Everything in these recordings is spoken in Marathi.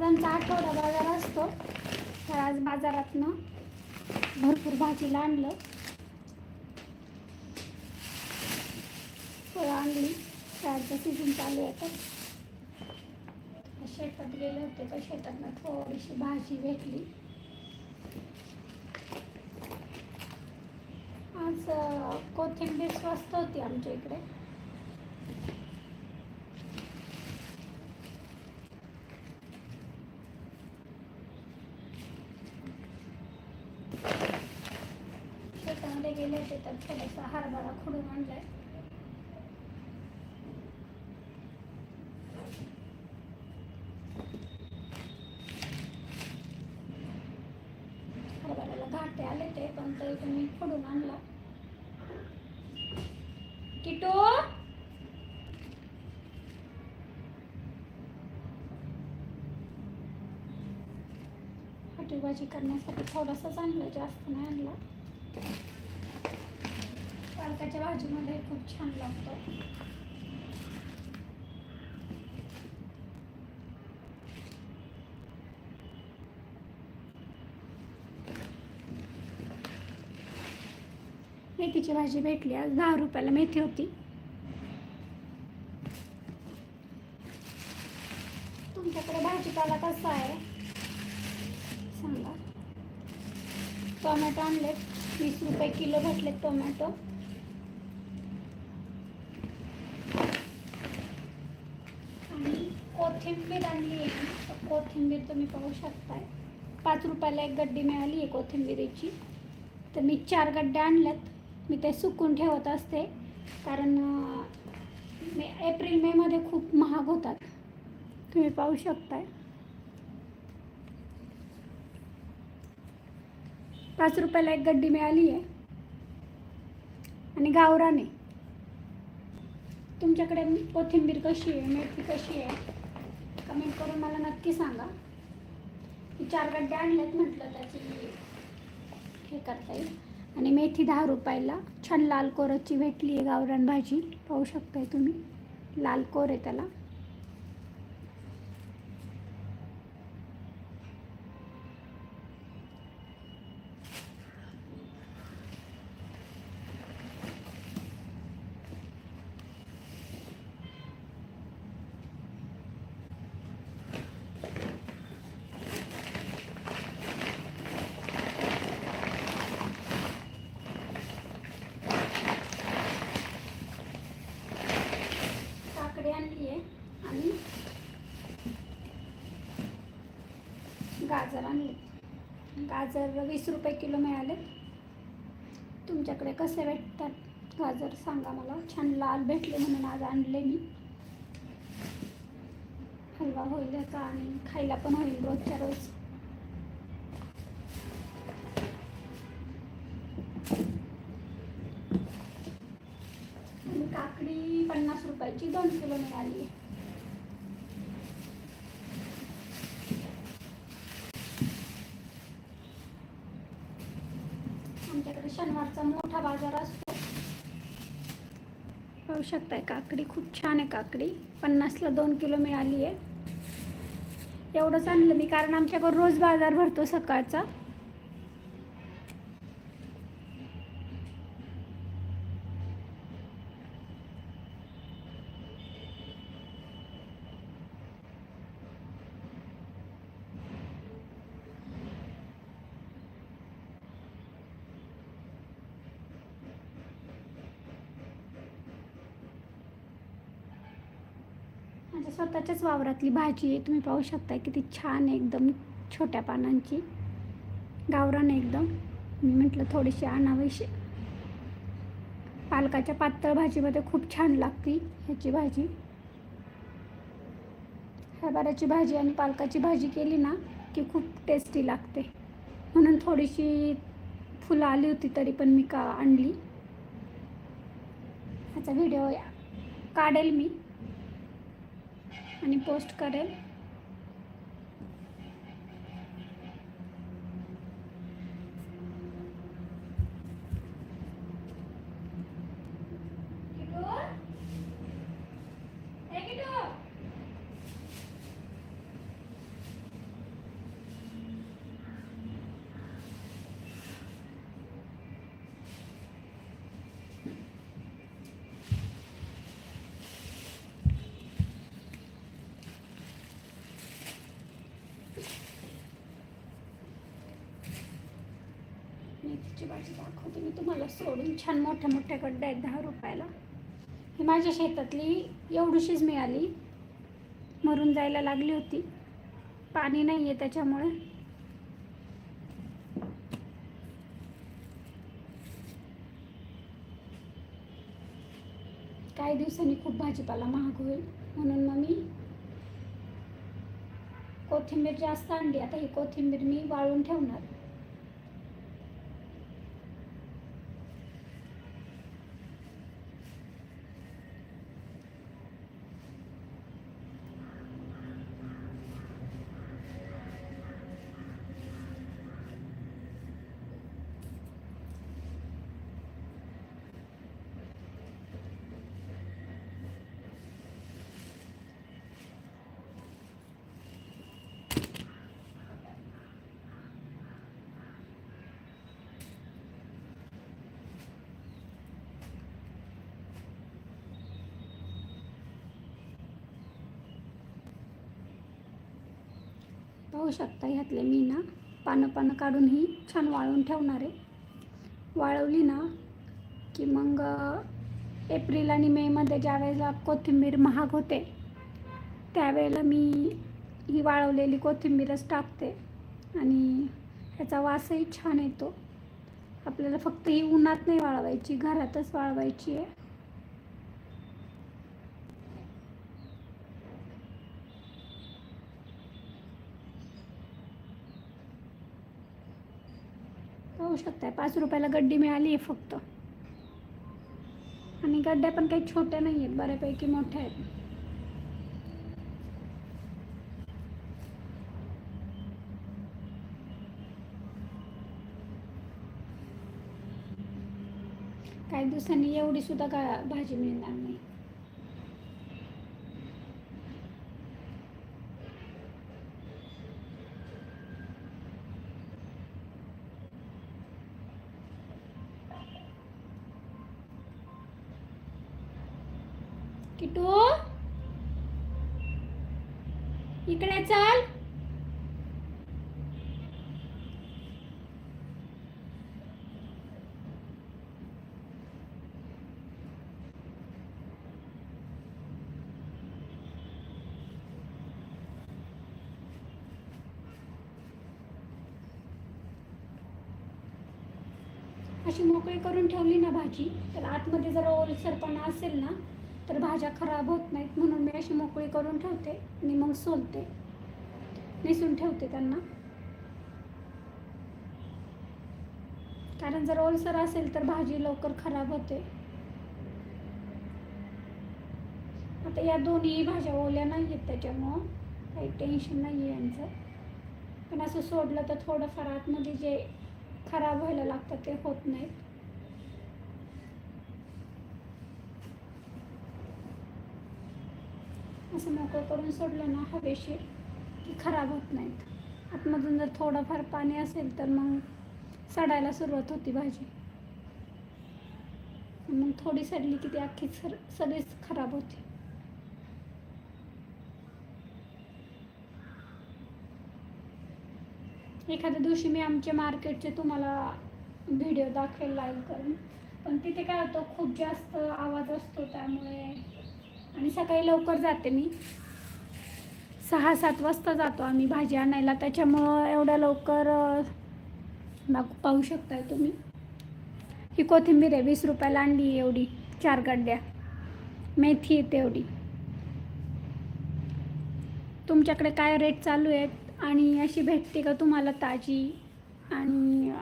आज आमचा आठवडा बाजार असतो. तर आज बाजारातनं भरपूर भाजीला आणलं. फळं आणली. आजचा सीझन चालू आहे तर शेतात गेले होते तर शेतातनं थोडीशी भाजी भेटली. आज कोथिंबीर स्वस्त होती आमच्या इकडे शेतामध्ये गेले होते तर थोडासा हरभरा आणलाय. हरभऱ्याला घाटे आले ते पण तरी तुम्ही मी खुडून आणला. किटो! हॉटेल भाजी करण्यासाठी थोडासा आणलं जास्त नाही आणलं. पालकाच्या भाजीमध्ये खूप छान लागतो. मेथीची भाजी भेटली. आज दहा रुपयाला मेथी होती. तुमच्याकडे भाजीपाला कसा आहे? सांगा. टोमॅटो आणलेत. वीस रुपये किलो भेटलेत टोमॅटो आणि कोथिंबीर आणली आहे कोथिंबीर तुम्ही पाहू शकताय. पाच रुपयाला एक गड्डी मिळाली आहे कोथिंबीरीची. तर मी चार गड्ड्या आणल्यात. मी ते सुकून ठेवत असते. कारण मे एप्रिल मेमध्ये खूप महाग होतात. तुम्ही पाहू शकताय. पाच रुपयाला एक गड्डी मिळाली आहे. आणि गावराने. तुमच्याकडे कोथिंबीर कशी आहे? मेथी कशी आहे? कमेंट करून मला नक्की सांगा. मी चार गड्डे आणलेत म्हटलं त्याची हे करता येईल. आणि मेथी दहा रुपयाला छान लाल कोरची भेटली आहे गावरान भाजी. पाहू शकताय तुम्ही. लाल कोर आहे त्याला काकडी आणली आहे आणि गाजर आणले. गाजर वीस रुपये किलो मिळाले. तुमच्याकडे कसे भेटतात गाजर सांगा मला. छान लाल भेटले म्हणून आज आणले मी. हलवा होईल याचा आणि खायला पण होईल रोजच्या रोज. काकडी पन्नास रुपयाची दोन किलो मिळाली. आहे शनिवारचा मोठा बाजार असतो पाहू शकताय काकडी? खूप छान आहे काकडी. पन्नासला दोन किलो मिळाली आहे एवढंच आणलं मी कारण आमच्याकडे रोज बाजार भरतो सकाळचा माझ्या स्वतःच्याच वावरातली भाजी आहे. तुम्ही पाहू शकता किती छान आहे एकदम छोट्या पानांची. गावरान आहे एकदम. मी म्हटलं थोडीशी आणावीशी. पालकाच्या पातळ भाजीमध्ये खूप छान लागते ह्याची भाजी. हरभऱ्याची भाजी आणि पालकाची भाजी केली ना की खूप टेस्टी लागते. म्हणून थोडीशी फुलं आली होती तरी पण मी का आणली. ह्याचा व्हिडिओ काढेल मी. आणि पोस्ट करेल. मेथीची भाजी दाखवते. मी तुम्हाला सोडून छान मोठ्या मोठ्या गड्ड्या आहेत दहा रुपयाला ही माझ्या शेतातली एवढीशीच मिळाली. मरून जायला लागली होती. पाणी नाही आहे त्याच्यामुळे. काही दिवसांनी खूप भाजीपाला महाग होईल. म्हणून मग मी कोथिंबीर जास्त आणली. आता ही कोथिंबीर मी वाळून ठेवणार. पाहू शकता ह्यातले मी ना पानं पानं काढून ही छान वाळवून ठेवणार आहे. वाळवली ना की मग एप्रिल आणि मेमध्ये ज्या वेळेला कोथिंबीर महाग होते त्यावेळेला मी ही वाळवलेली कोथिंबीरच टाकते आणि ह्याचा वासही छान येतो. आपल्याला फक्त ही उन्हात नाही वाळवायची घरातच वाळवायची आहे. पाहू शकताय पाच रुपयाला गड्डी आहे फक्त. आणि गड्ड्या पण काही छोट्या नाही आहेत. बऱ्यापैकी काही दिवसांनी एवढी सुद्धा का भाजी मिळणार नाही? चल. अशी मोकळी करून ठेवली ना भाजी. तर आतमध्ये जर ओलसरपणा असेल ना तर भाज्या खराब होत नाहीत म्हणून मी अशी मोकळी करून ठेवते आणि मग सोलते. निसून ठेवते त्यांना. कारण जर ओलसर असेल तर भाजी लवकर खराब होते. आता या दोन्ही भाज्या ओल्या नाही आहेत त्याच्यामुळं. काही टेन्शन नाही आहे यांचं. पण असं सोडलं तर थोडंफार आतमध्ये जे खराब व्हायला लागतं ते होत नाहीत. असं मोकळं करून सोडलं ना हवेशीर. की खराब होत नाहीत. आतमधून जर थोडंफार पाणी असेल तर मग सडायला सुरुवात होती भाजी. मग थोडी सडली की ती अख्खी सर सगळीच खराब होती. एखाद्या दिवशी मी आमच्या मार्केटचे तुम्हाला व्हिडिओ दाखवेल लाईव्ह करून. पण तिथे काय होतं खूप जास्त आवाज असतो त्यामुळे. आणि सकाळी लवकर जाते मी. सहा सात वाजता जातो आम्ही भाजी आणायला. त्याच्यामुळं एवढ्या लवकर दाख- पाहू शकताय तुम्ही. ही कोथिंबीर आहे वीस रुपयाला आणली आहे एवढी चार गड्ड्या मेथी आहे तेवढी. तुमच्याकडे काय रेट चालू आहेत? आणि अशी भेटते का तुम्हाला ताजी? आणि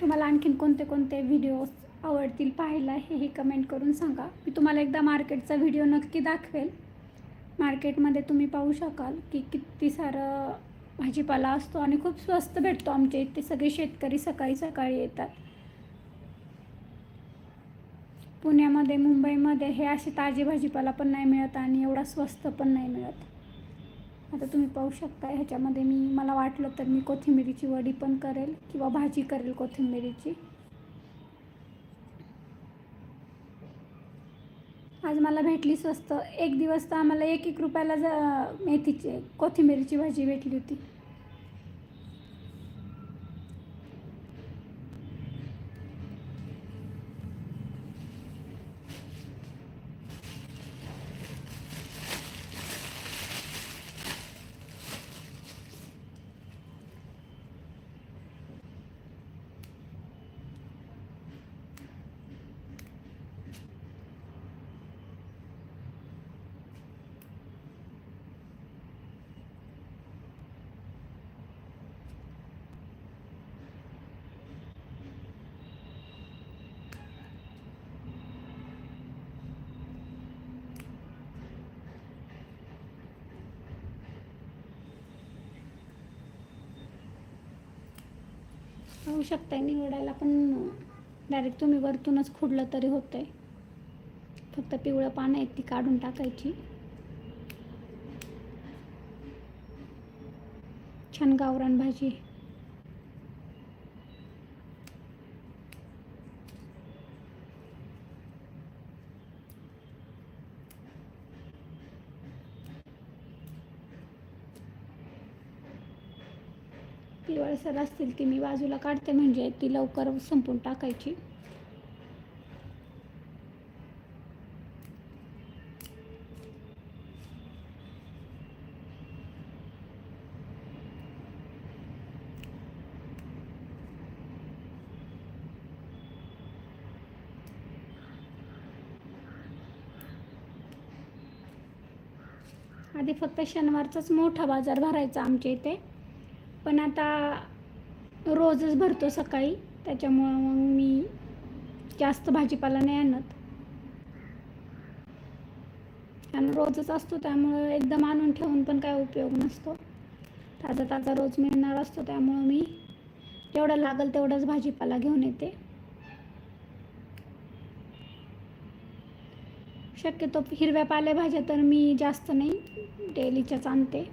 तुम्हाला आणखीन कोणते कोणते व्हिडिओज आवडतील पाहायला हेही कमेंट करून सांगा. मी तुम्हाला एकदा मार्केटचा व्हिडिओ नक्की दाखवेल. मार्केटमध्ये तुम्ही पाहू शकाल की किती सारं भाजीपाला असतो आणि खूप स्वस्त भेटतो आमच्या इथे. सगळे शेतकरी सकाळी सकाळी येतात. पुण्यामध्ये मुंबईमध्ये हे असे ताजे भाजीपाला पण नाही मिळत आणि एवढा स्वस्त पण नाही मिळत. आता तुम्ही पाहू शकता ह्याच्यामध्ये मी मला वाटलं तर मी कोथिंबिरीची वडी पण करेल किंवा भाजी करेल कोथिंबिरीची. आज मला भेटली स्वस्त. एक दिवस तर आम्हाला एक एक रुपयाला ज मेथीची कोथिंबिरीची भाजी भेटली होती. होऊ शकतं निवडायला पण डायरेक्ट तुम्ही वरतूनच खुडलं तरी होतं आहे फक्त पिवळं पानं आहेत ती काढून टाकायची. छान गावरान भाजी आहे. पिवळसर असतील ती मी बाजूला काढते म्हणजे ती लवकर संपून टाकायची. आधी फक्त शनिवारचाच मोठा बाजार भरायचा आमच्या इथे. पण आता रोजच भरतो सकाळी त्याच्यामुळं मग मी जास्त भाजीपाला नाही आणत. आणि रोजच असतो त्यामुळं एकदम आणून ठेवून पण काय उपयोग नसतो. ताजा ताजा रोज मिळणार असतो त्यामुळं मी जेवढं लागेल तेवढंच भाजीपाला घेऊन येते. शक्यतो हिरव्या पालेभाज्या तर मी जास्त नाही डेलीच्याच आणते.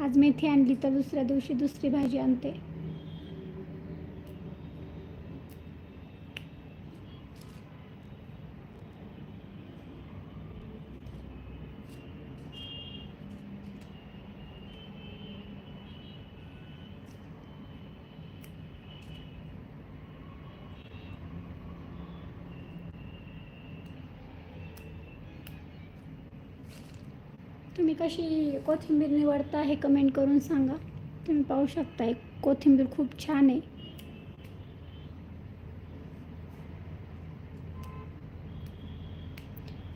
आज मेथी आणली तर दुसऱ्या दिवशी दुसरी भाजी आणते. तुम्ही कशी कोथिंबीर निवडता हे कमेंट करून सांगा. तुम्ही पाहू शकता एक कोथिंबीर खूप छान आहे.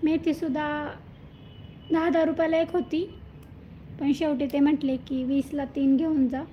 मेथीसुद्धा दहा दहा रुपयाला एक होती. पण शेवटी ते म्हटले की वीसला तीन घेऊन जा.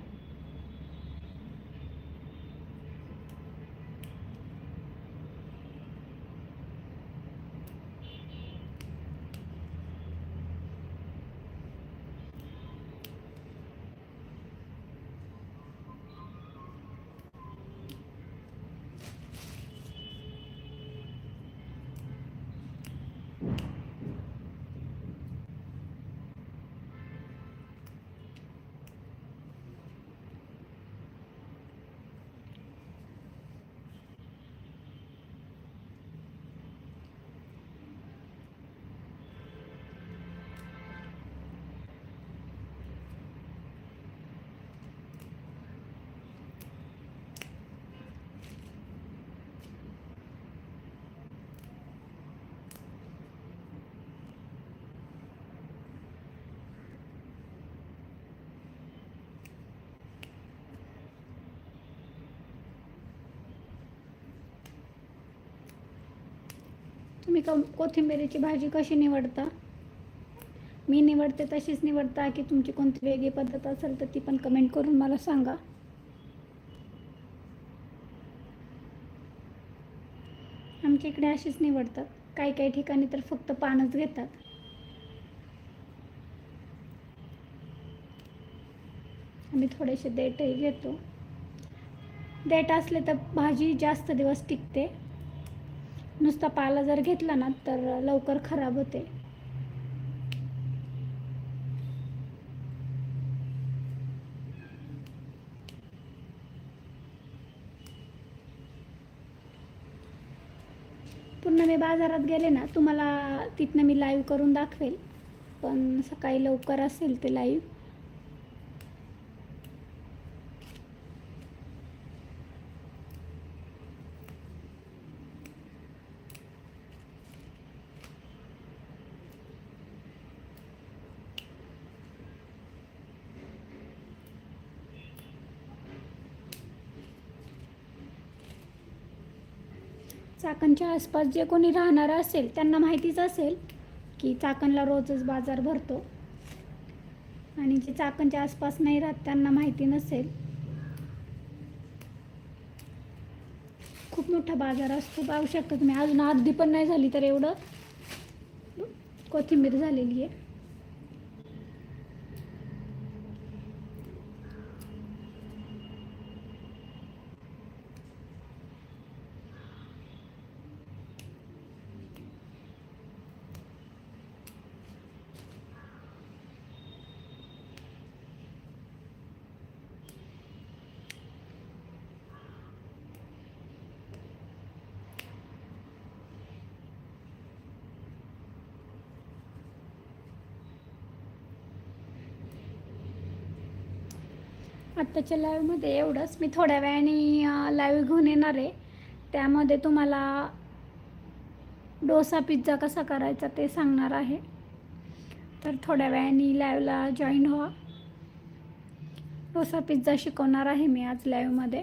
तुम्ही क कोथिंबिरीची भाजी कशी निवडता? मी निवडते तशीच निवडता की तुमची कोणती वेगळी पद्धत असेल तर ती पण कमेंट करून मला सांगा. आमच्या इकडे अशीच निवडतात. काही काही ठिकाणी तर फक्त पानच घेतात. आम्ही थोडेसे देठही घेतो. देठ असले तर भाजी जास्त दिवस टिकते. नुसता पाला जर घेतला ना तर लवकर खराब होते. पूर्ण मी बाजारात गेले ना तुम्हाला तिथनं मी लाईव्ह करून दाखवेल. पण सकाळी लवकर असेल ते लाईव्ह चाकणच्या आसपास जे कोणी राहणारं असेल त्यांना माहितीच असेल की चाकणला रोजच बाजार भरतो. आणि जे चाकणच्या आसपास नाही राहत त्यांना माहिती नसेल. खूप मोठा बाजार असतो पाहू शकता तुम्ही. अजून अर्धी पण नाही झाली तर एवढं कोथिंबीर झालेली आहे. आत्ताच्या लाईव्हमध्ये एवढंच. मी थोड्या वेळाने लाईव्ह घेऊन येणार आहे. त्यामध्ये तुम्हाला डोसा पिझ्झा कसा करायचा ते सांगणार आहे. तर थोड्या वेळाने लाईव्हला जॉईन व्हा. डोसा पिझ्झा शिकवणार आहे मी आज लाईव्हमध्ये